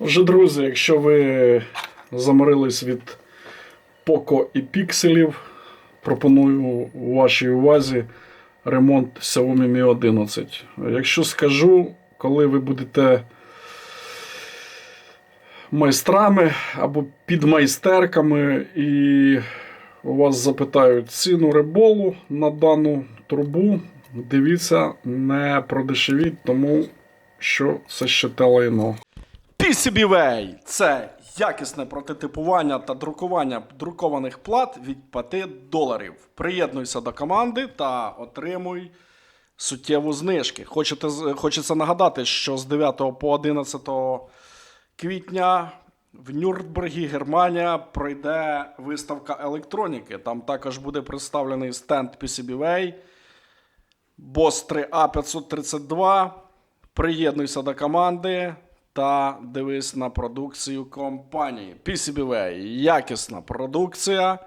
Отже, друзі, якщо ви заморились від Poco і пікселів, пропоную у вашій увазі ремонт Xiaomi Mi 11. Якщо скажу, коли ви будете майстрами або підмайстерками, і у вас запитають ціну риболу на дану трубу, дивіться, не продешевіть, тому що це ще те лайно. PCBWay – це якісне прототипування та друкування друкованих плат від 5 доларів. Приєднуйся до команди та отримуй суттєву знижки. Хочете, хочеться нагадати, що з 9 по 11 квітня в Нюрнбергі, Германія, пройде виставка електроніки. Там також буде представлений стенд PCBWay, BOSS 3A532. Приєднуйся до команди та дивись на продукцію компанії. PCBWay – якісна продукція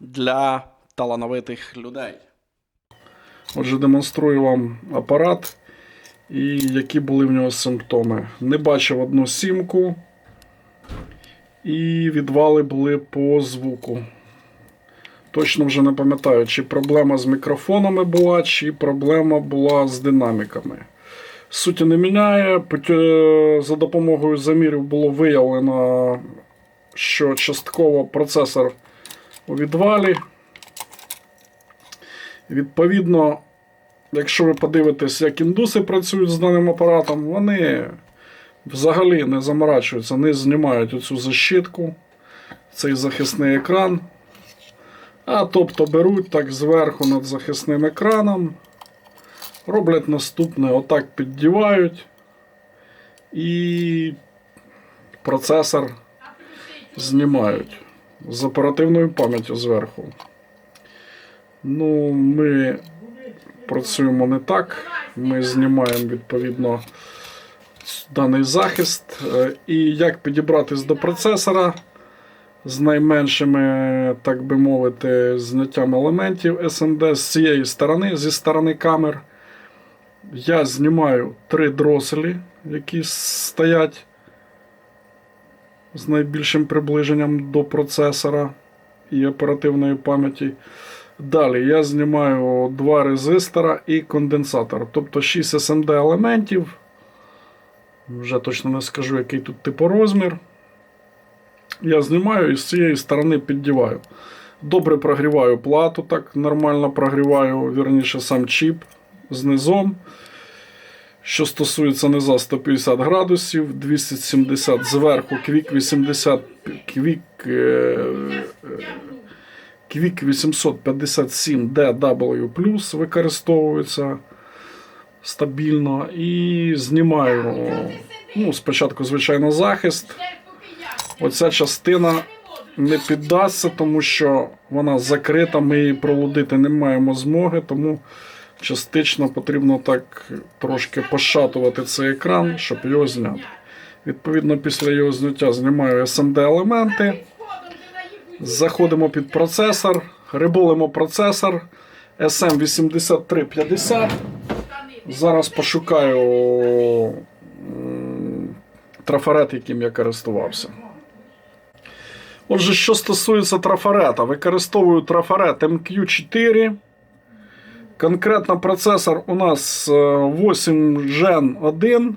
для талановитих людей. Отже, демонструю вам апарат і які були в нього симптоми. Не бачив одну сімку, і відвали були по звуку. Точно вже не пам'ятаю, чи проблема з мікрофонами була, чи проблема була з динаміками. Суті не міняє. Е, За допомогою замірів було виявлено, що частково процесор у відвалі. Відповідно, якщо ви подивитесь, як індуси працюють з даним апаратом, вони взагалі не заморачуються, не знімають оцю защитку, цей захисний екран. А тобто беруть так зверху над захисним екраном, роблять наступне, отак піддівають і процесор знімають з оперативною пам'яттю зверху. Ну, ми працюємо не так. Ми знімаємо відповідно даний захист. Е, І як підібратись до процесора з найменшими, так би мовити, зняттям елементів SMD з цієї сторони, зі сторони камер. Я знімаю три дроселі, які стоять з найбільшим приближенням до процесора і оперативної пам'яті. Далі я знімаю два резистора і конденсатор. Тобто 6 SMD елементів. Вже точно не скажу, який тут типорозмір. Я знімаю і з цієї сторони піддіваю. Добре прогріваю плату, так нормально прогріваю, вірніше сам чіп з низом. Що стосується низа 150 градусів, 270 зверху, квік 80, квік, е, е, квік 857 DW використовується стабільно. І знімаю ну, спочатку, звичайно, захист. Оця частина не піддасться, тому що вона закрита, ми її пролудити не маємо змоги, тому частично потрібно так трошки пошатувати цей екран, щоб його зняти. Відповідно, після його зняття знімаю SMD елементи, заходимо під процесор, риболимо процесор SM8350. Зараз пошукаю трафарет, яким я користувався. Отже, що стосується трафарета, використовую трафарет MQ4. Конкретно процесор у нас е, 8 Gen 1.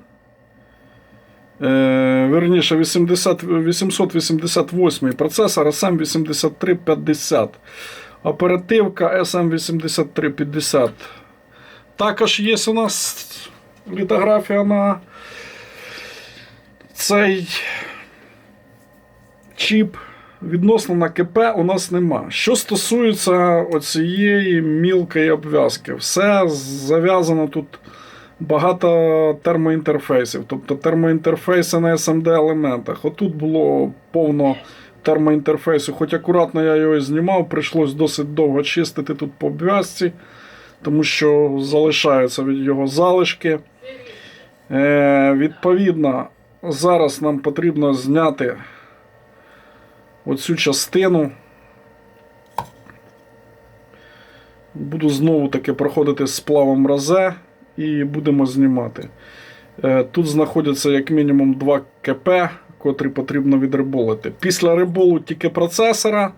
Е, Верніше 80, 888 процесор SM8350. Оперативка SM8350. Також є у нас літографія на цей чіп. Відносно на КП у нас нема. Що стосується оцієї мілкої обв'язки, все зав'язано тут багато термоінтерфейсів. Тобто термоінтерфейси на SMD елементах. Отут було повно термоінтерфейсу, хоч акуратно я його і знімав, прийшлось досить довго чистити тут по обв'язці, тому що залишаються від його залишки. Е, відповідно, зараз нам потрібно зняти оцю частину. Буду знову таки проходити з сплавом розе і будемо знімати. Е, Тут знаходяться як мінімум 2 КП котрі потрібно відриболити. Після риболу тільки процесора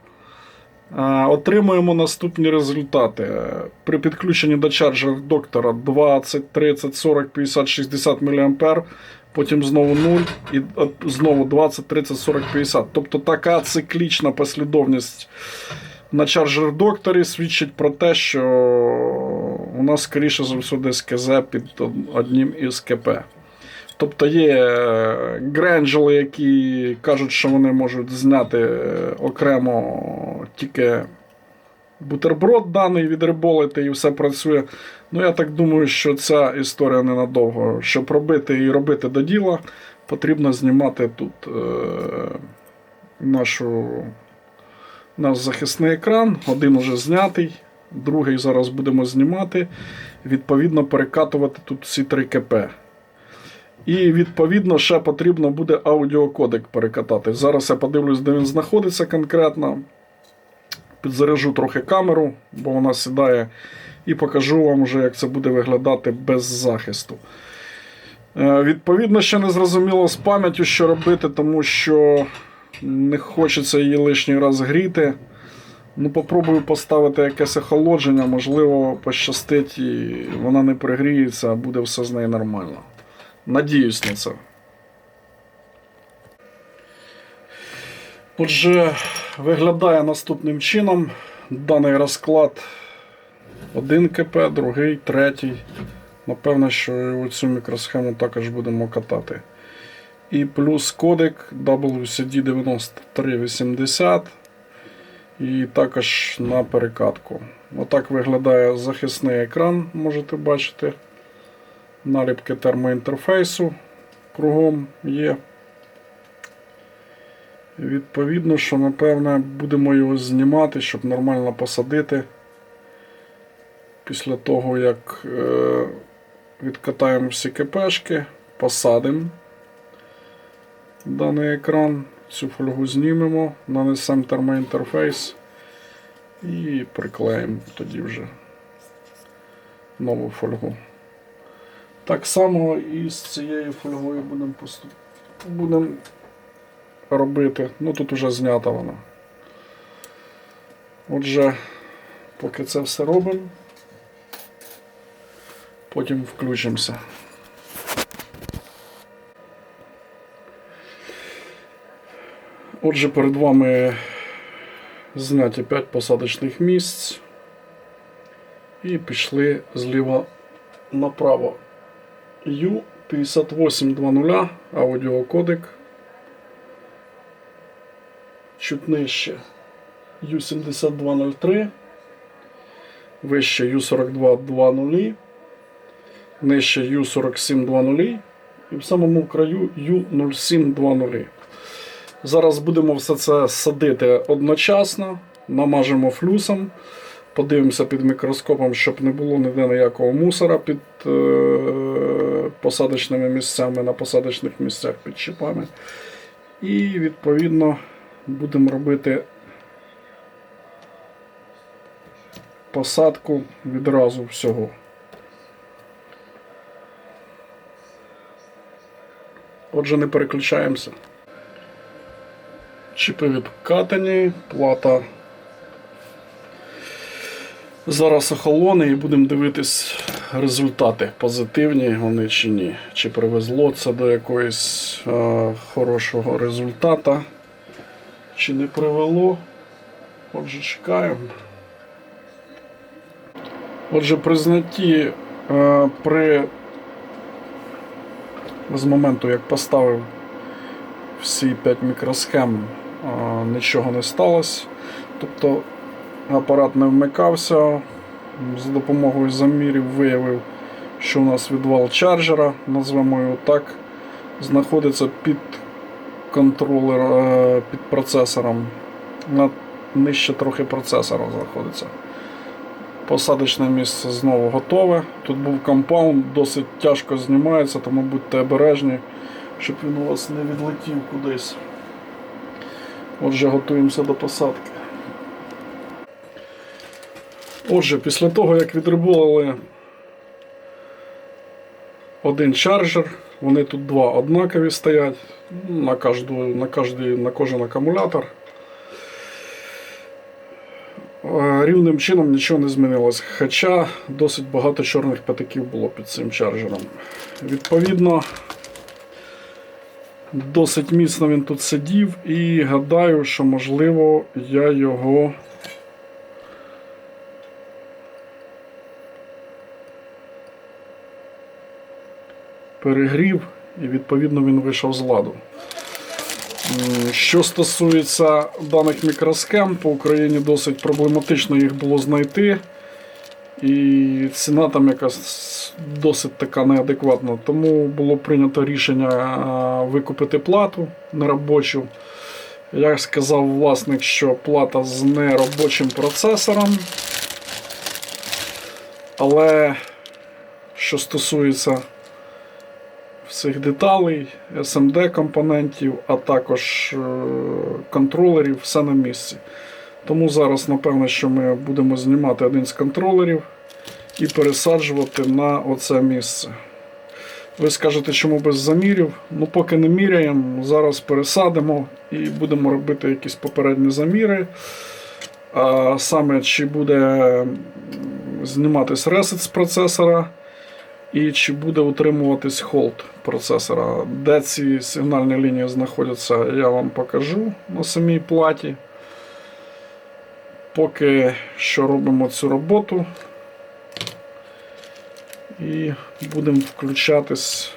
е, отримуємо наступні результати. Е, При підключенні до чарджер доктора 20, 30, 40, 50, 60 мА, потім знову 0 і знову 20, 30, 40, 50. Тобто така циклічна послідовність на чарджер докторі свідчить про те, що у нас, скоріше за все, десь КЗ під одним із КП. Тобто є е, гренджели, які кажуть, що вони можуть зняти е, окремо тільки бутерброд даний відриболити і все працює. Ну, я так думаю, що ця історія ненадовго. Щоб робити і робити до діла, потрібно знімати тут е, нашу, наш захисний екран. Один уже знятий, другий зараз будемо знімати. Відповідно, перекатувати тут всі три КП. І відповідно ще потрібно буде аудіокодек перекатати. Зараз я подивлюсь, де він знаходиться конкретно. Підзаряжу трохи камеру, бо вона сідає, і покажу вам вже, як це буде виглядати без захисту. Е, Відповідно, ще не зрозуміло з пам'яттю, що робити, тому що не хочеться її лишній раз гріти. Ну, попробую поставити якесь охолодження, можливо, пощастить і вона не пригріється, а буде все з нею нормально. Надіюсь на це. Отже, виглядає наступним чином. Даний розклад один КП, другий, третій. Напевно, що цю мікросхему також будемо катати. І плюс кодек WCD9380. І також на перекатку. Отак виглядає захисний екран, можете бачити. Наліпки термоінтерфейсу кругом є. Відповідно, що, напевне, будемо його знімати, щоб нормально посадити. Після того, як е, відкатаємо всі КПшки, посадимо даний екран, цю фольгу знімемо, нанесемо термоінтерфейс і приклеїмо тоді вже нову фольгу. Так само і з цією фольгою будемо поступ... будемо робити. Ну тут вже знята вона. Отже, поки це все робимо, потім включимося. Отже, перед вами зняті 5 посадочних місць. І пішли зліва направо. U5820 аудіокодек. Чуть нижче U7203. Вище U4220. Нижче U4720. І в самому краю U0720. Зараз будемо все це садити одночасно, намажемо флюсом, подивимося під мікроскопом, щоб не було ніде ніякого мусора під е, посадочними місцями, на посадочних місцях під чіпами. І відповідно будемо робити посадку відразу всього. Отже, не переключаємося. Чіпи відкатані, плата. Зараз охолоне і будемо дивитись результати, позитивні вони чи ні. Чи привезло це до якогось е, хорошого результата, чи не привело. Отже, чекаємо. Отже, при знятті е, при з моменту, як поставив всі 5 мікросхем нічого не сталося. Тобто апарат не вмикався. За допомогою замірів виявив, що у нас відвал чарджера, назвемо його так, знаходиться під контролер, е, під процесором. На нижче трохи процесора знаходиться. Посадочне місце знову готове. Тут був компаунд, досить тяжко знімається, тому будьте обережні щоб він у вас не відлетів кудись. Отже, готуємося до посадки. Отже, після того, як відриболили один чарджер, Вони тут два однакові стоять на, кожну, на, кожний, на кожен акумулятор. Е, Рівним чином нічого не змінилось, хоча досить багато чорних п'ятаків було під цим чарджером. Відповідно, досить міцно він тут сидів і гадаю, що можливо я його. Перегрів і відповідно він вийшов з ладу. Що стосується даних мікросхем, по Україні досить проблематично їх було знайти. І ціна там якась досить така неадекватна. Тому було прийнято рішення викупити плату неробочу. Як сказав власник, що плата з неробочим процесором. Але що стосується всіх деталей, SMD компонентів, а також е, контролерів, все на місці. Тому зараз, напевно, що ми будемо знімати один з контролерів і пересаджувати на оце місце. Ви скажете, чому без замірів? Ну, поки не міряємо, зараз пересадимо і будемо робити якісь попередні заміри. А саме, чи буде м, зніматись ресет з процесора, і чи буде утримуватись холд процесора. Де ці сигнальні лінії знаходяться, я вам покажу на самій платі. Поки що робимо цю роботу і будемо включатись,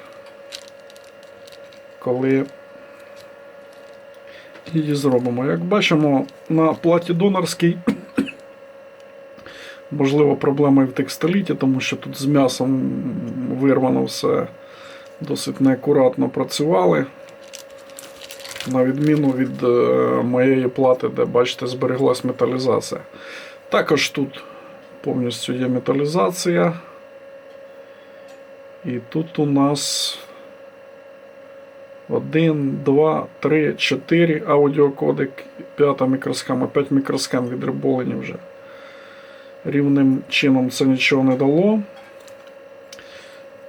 коли її зробимо. Як бачимо, на платі донорській можливо проблема і в текстиліті, тому що тут з м'ясом вирвано все досить неакуратно працювали. На відміну від е, моєї плати, де, бачите, збереглась металізація. Також тут повністю є металізація. І тут у нас 1, 2, 3, 4 аудіокодек, 5 мікросхема, 5 мікросхем відриболені вже. Рівним чином це нічого не дало.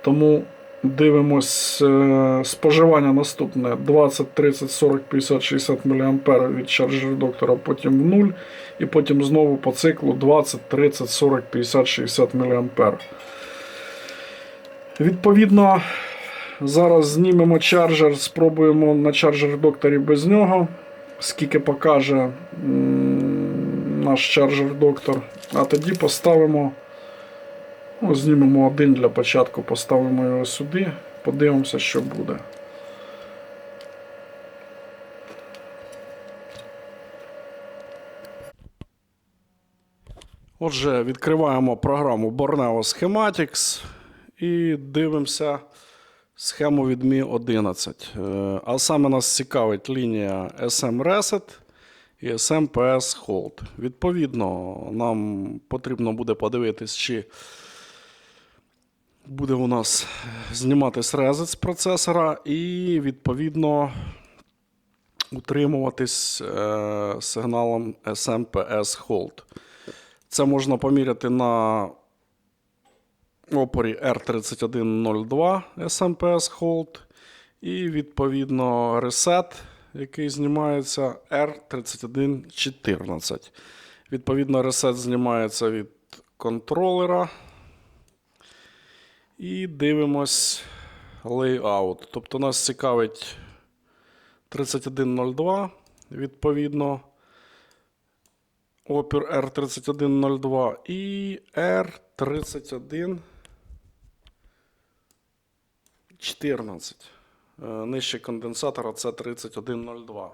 Тому дивимось е, споживання наступне 20, 30, 40, 50, 60 мА від чарджер доктора, потім в 0, і потім знову по циклу 20, 30, 40, 50, 60 мА. Відповідно, зараз знімемо чарджер, спробуємо на чарджер докторі без нього, скільки покаже наш чарджер доктор. А тоді поставимо, ну, знімемо один для початку, поставимо його сюди, подивимося, що буде. Отже, відкриваємо програму Borneo Schematics і дивимося схему від Mi 11. Е, А саме нас цікавить лінія SM Reset і SM PS Hold. Відповідно, нам потрібно буде подивитись, чи буде у нас зніматись резет з процесора, і відповідно утримуватись е, сигналом SMPS Hold. Це можна поміряти на опорі R3102 SMPS Hold. І відповідно ресет, який знімається R3114. Відповідно, ресет знімається від контролера. І дивимось layout. Тобто нас цікавить 3102, відповідно, опір R3102 і R3114. Е, Нижче конденсатора це 3102.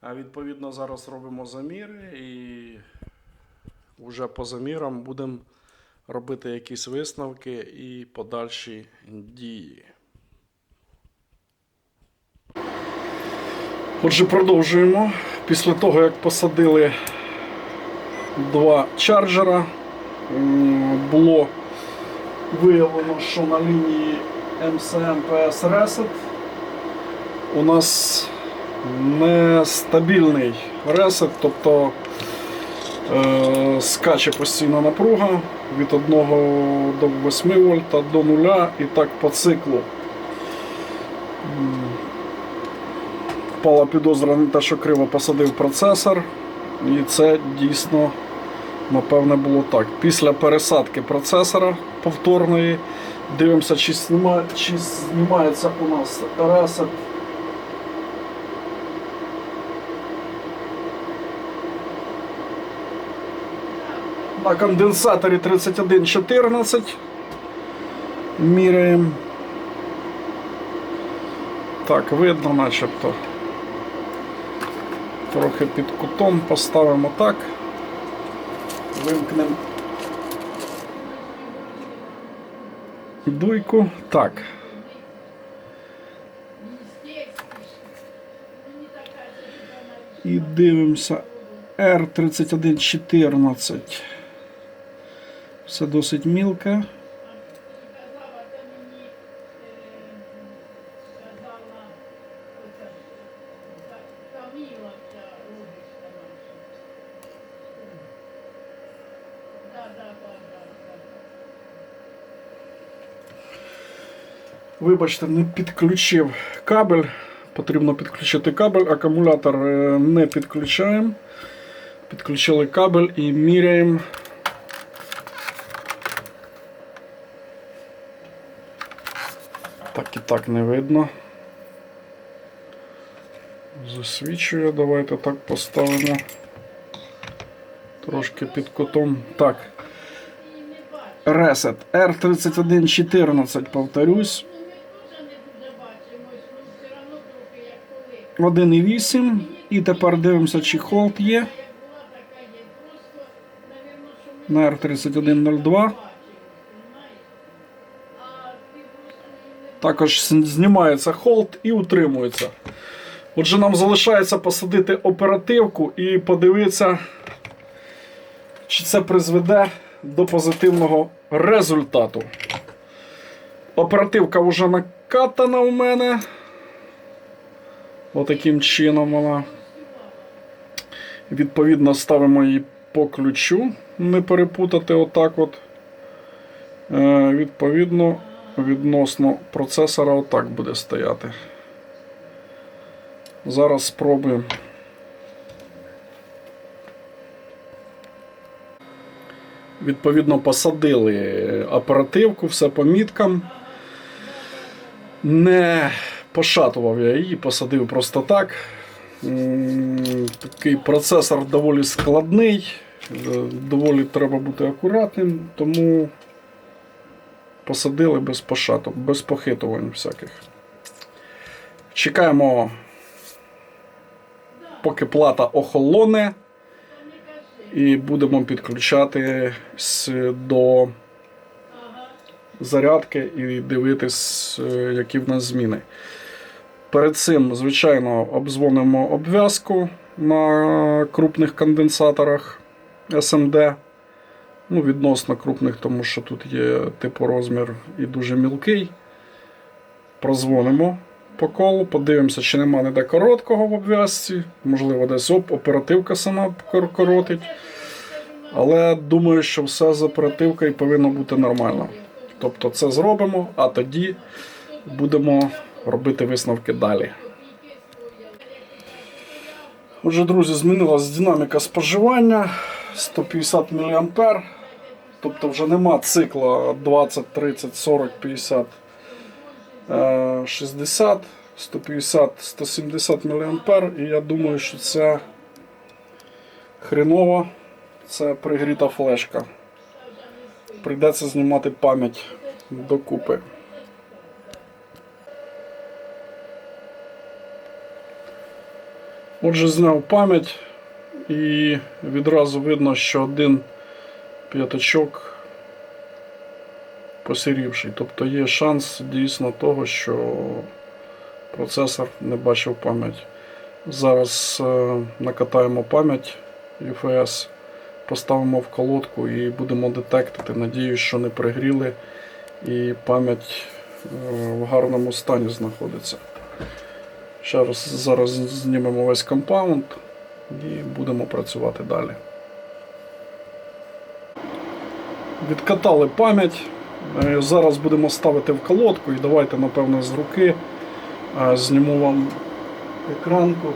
А відповідно зараз робимо заміри і вже по замірам будемо робити якісь висновки і подальші дії. Отже, продовжуємо. Після того, як посадили два чарджера, було виявлено, що на лінії MCM PS Reset у нас нестабільний ресет, тобто е, скаче постійна напруга від 1 до 8 вольта до 0 і так по циклу. М. Впала підозра на те, що криво посадив процесор. І це дійсно, напевне, було так. Після пересадки процесора повторної дивимося, чи, зніма... чи знімається у нас ресет. На конденсаторі 3114. Міряємо. Так, видно начебто. Трохи під кутом поставимо так. Вимкнемо дуйку. Так. І дивимося R3114. Все досить мілке. Вибачте, не підключив кабель. Потрібно підключити кабель, акумулятор е, не підключаємо. Підключили кабель і міряємо. Так і так не видно. Засвічує, давайте так поставимо. Трошки під кутом. Так. Reset R3114, повторюсь. 1,8. І тепер дивимося, чи холд є. На R3102. Також знімається холд і утримується. Отже, нам залишається посадити оперативку і подивитися, чи це призведе до позитивного результату. Оперативка вже накатана у мене. Отаким чином вона. Відповідно, ставимо її по ключу, не перепутати отак от. Е, відповідно, відносно процесора отак буде стояти. Зараз спробуємо. Відповідно, посадили оперативку, все по міткам. Не пошатував я її, посадив просто так. Такий процесор доволі складний, е, доволі треба бути акуратним, тому посадили без пошаток, без похитувань всяких. Чекаємо, поки плата охолоне, і будемо підключати до зарядки і дивитись, е, які в нас зміни. Перед цим, звичайно, обдзвонимо обв'язку на крупних конденсаторах SMD. Ну, відносно крупних, тому що тут є типу розмір і дуже мілкий. Прозвонимо по колу, подивимося, чи нема ніде короткого в обв'язці. Можливо, десь оп, оперативка сама коротить. Але думаю, що все з оперативкою повинно бути нормально. Тобто це зробимо, а тоді будемо робити висновки далі. Отже, друзі, змінилась динаміка споживання 150 мА. Тобто вже нема цикла 20, 30, 40, 50, е, 60, 150, 170 мА. І я думаю, що це хреново. Це пригріта флешка. Прийдеться знімати пам'ять докупи. Отже, зняв пам'ять і відразу видно, що один п'ятачок посірівший. Тобто є шанс дійсно того, що процесор не бачив пам'ять. Зараз е, накатаємо пам'ять UFS, поставимо в колодку і будемо детектити. Надіюсь, що не пригріли і пам'ять е, в гарному стані знаходиться. Ще раз зараз знімемо весь компаунд і будемо працювати далі. Відкатали пам'ять. Е, Зараз будемо ставити в колодку і давайте, напевно, з руки Е, Зніму вам екранку.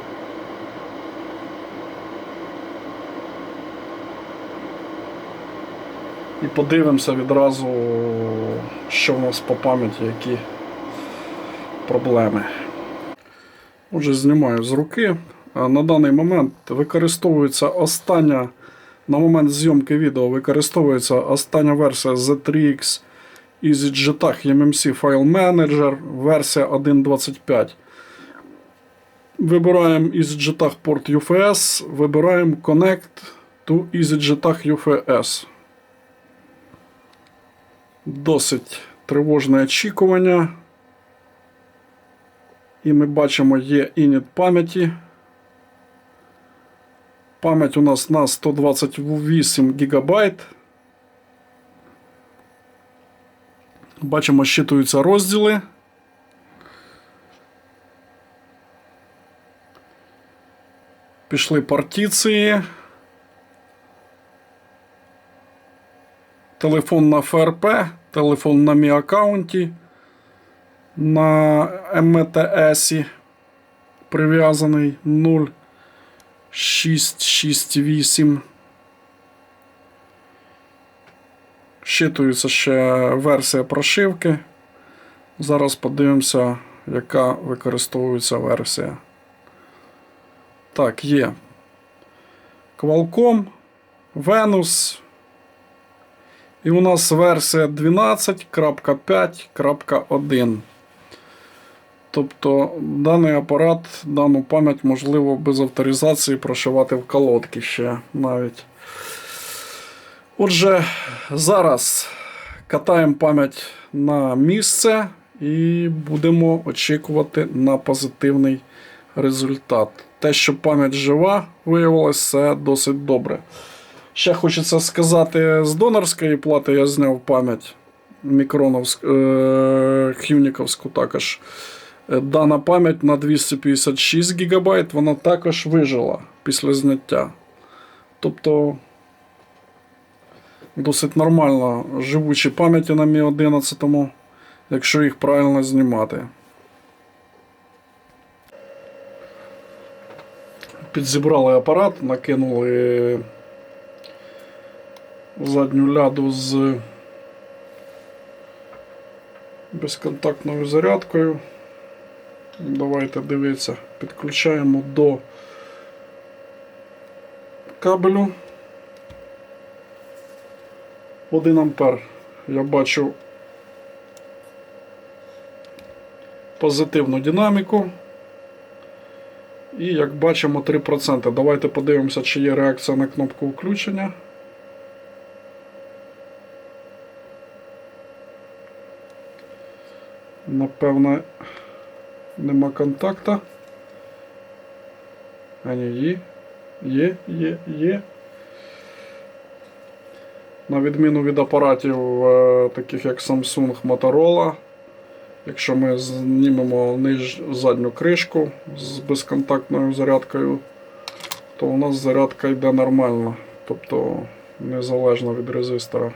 І подивимося відразу, що в нас по пам'яті, які проблеми. Отже, знімаю з руки. На даний момент використовується остання, на момент зйомки відео використовується остання версія Z3X із Jetach MMC File Manager, версія 1.25. Вибираємо EasyJetach порт UFS, вибираємо Connect to EasyJetach UFS. Досить тривожне очікування. І ми бачимо, є init пам'яті. Пам'ять у нас на 128 ГБ. Бачимо, щитуються розділи. Пішли партиції. Телефон на ФРП, телефон на мій аккаунті, на МТС прив'язаний 0668. Щитується ще версія прошивки. Зараз подивимося, яка використовується версія. Так, є. Qualcomm, Venus. І у нас версія 12.5.1. Тобто даний апарат, дану пам'ять можливо без авторизації прошивати в колодки ще навіть. Отже, зараз катаємо пам'ять на місце і будемо очікувати на позитивний результат. Те, що пам'ять жива, виявилося досить добре. Ще хочеться сказати, з донорської плати я зняв пам'ять мікроновську, е, хюніковську також. Е, Дана пам'ять на 256 ГБ, вона також вижила після зняття. Тобто досить нормально живучі пам'яті на Мі 11, якщо їх правильно знімати. Підзібрали апарат, накинули задню ляду з безконтактною зарядкою. Давайте дивитися, підключаємо до кабелю 1 ампер. Я бачу позитивну динаміку. І як бачимо 3%. Давайте подивимося, чи є реакція на кнопку включення. Напевно, нема контакта. А ні, є. Є, є, є. На відміну від апаратів, е, таких як Samsung Motorola, якщо ми знімемо ниж задню кришку з безконтактною зарядкою, то у нас зарядка йде нормально, тобто незалежно від резистора.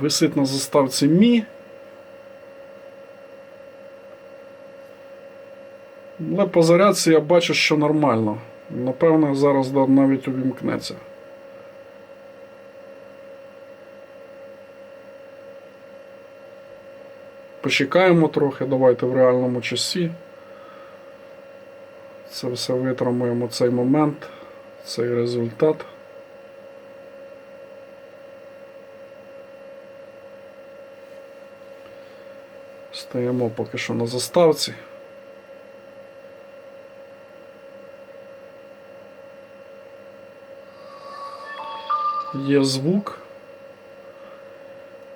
Висить на заставці Мі. Але по зарядці я бачу, що нормально. Напевно, зараз навіть увімкнеться. Почекаємо трохи, давайте в реальному часі. Це все витримуємо цей момент, цей результат. Стоїмо поки що на заставці. Є звук.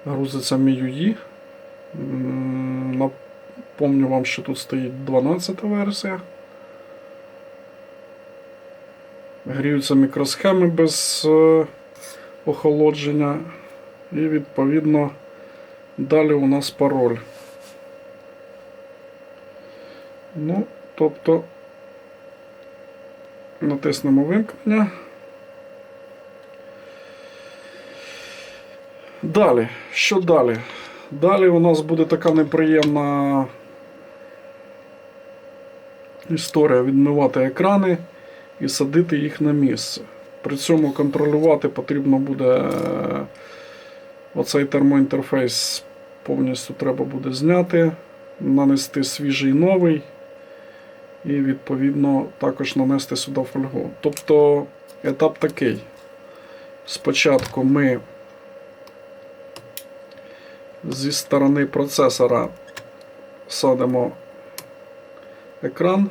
Грузиться MIUI. Напомню вам, що тут стоїть 12 версія. Гріються мікросхеми без е, охолодження. І відповідно далі у нас пароль. Ну, тобто натиснемо вимкнення. Далі, що далі? Далі у нас буде така неприємна історія відмивати екрани і садити їх на місце. При цьому контролювати потрібно буде е, оцей термоінтерфейс повністю треба буде зняти, нанести свіжий новий і відповідно також нанести сюди фольгу. Тобто етап такий. Спочатку ми зі сторони процесора садимо екран.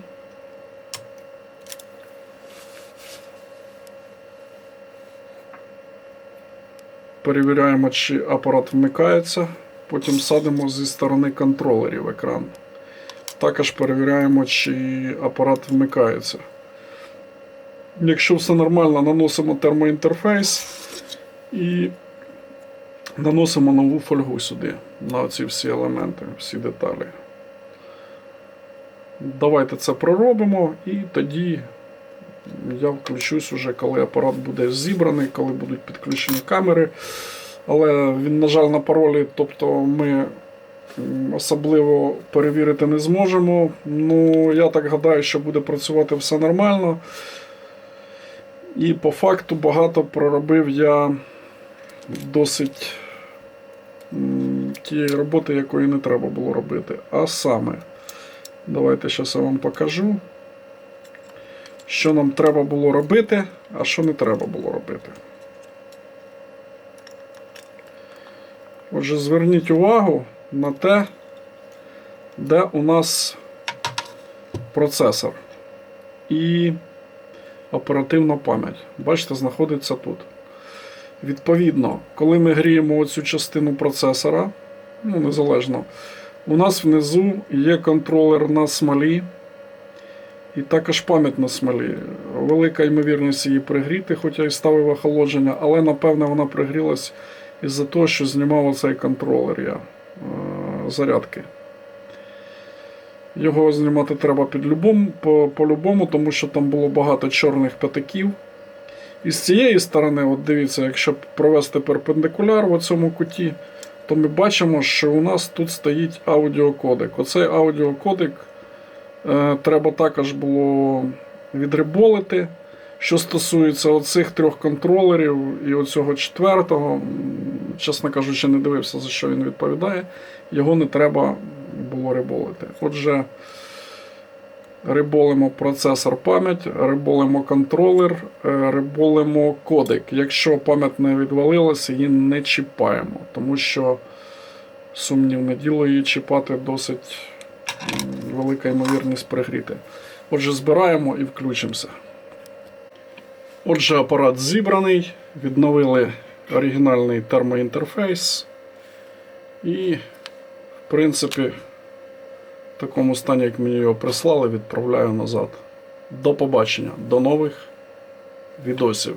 Перевіряємо, чи апарат вмикається. Потім садимо зі сторони контролерів екран. Також перевіряємо, чи апарат вмикається. Якщо все нормально, наносимо термоінтерфейс і наносимо нову фольгу сюди на ці всі елементи, всі деталі. Давайте це проробимо і тоді я включусь уже, коли апарат буде зібраний, коли будуть підключені камери. Але він, на жаль, на паролі, тобто ми особливо перевірити не зможемо. Ну, я так гадаю, що буде працювати все нормально. І по факту багато проробив я досить тієї роботи, якої не треба було робити. А саме, давайте зараз я вам покажу, що нам треба було робити, а що не треба було робити. Отже, зверніть увагу на те, де у нас процесор і оперативна пам'ять. Бачите, знаходиться тут. Відповідно, коли ми гріємо оцю частину процесора, ну, незалежно, у нас внизу є контролер на смолі. І також пам'ять на смолі. Велика ймовірність її пригріти, хоча й ставив охолодження, але напевне вона пригрілась із-за того, що знімав оцей контролер я зарядки. Його знімати треба під любому, по, по-любому, тому що там було багато чорних п'ятаків. І з цієї сторони, от дивіться, якщо провести перпендикуляр в цьому куті, то ми бачимо, що у нас тут стоїть аудіокодек. Оцей аудіокодек е, треба також було відриболити. Що стосується оцих трьох контролерів і оцього четвертого, чесно кажучи, не дивився, за що він відповідає. Його не треба було риболити. Отже, риболимо процесор пам'ять, риболимо контролер, е, риболимо кодек. Якщо пам'ять не відвалилася, її не чіпаємо, тому що сумнівне діло її чіпати досить велика ймовірність пригріти. Отже, збираємо і включимося. Отже, апарат зібраний, відновили оригінальний термоінтерфейс. І, в принципі, в такому стані, як мені його прислали, відправляю назад. До побачення, до нових відосів.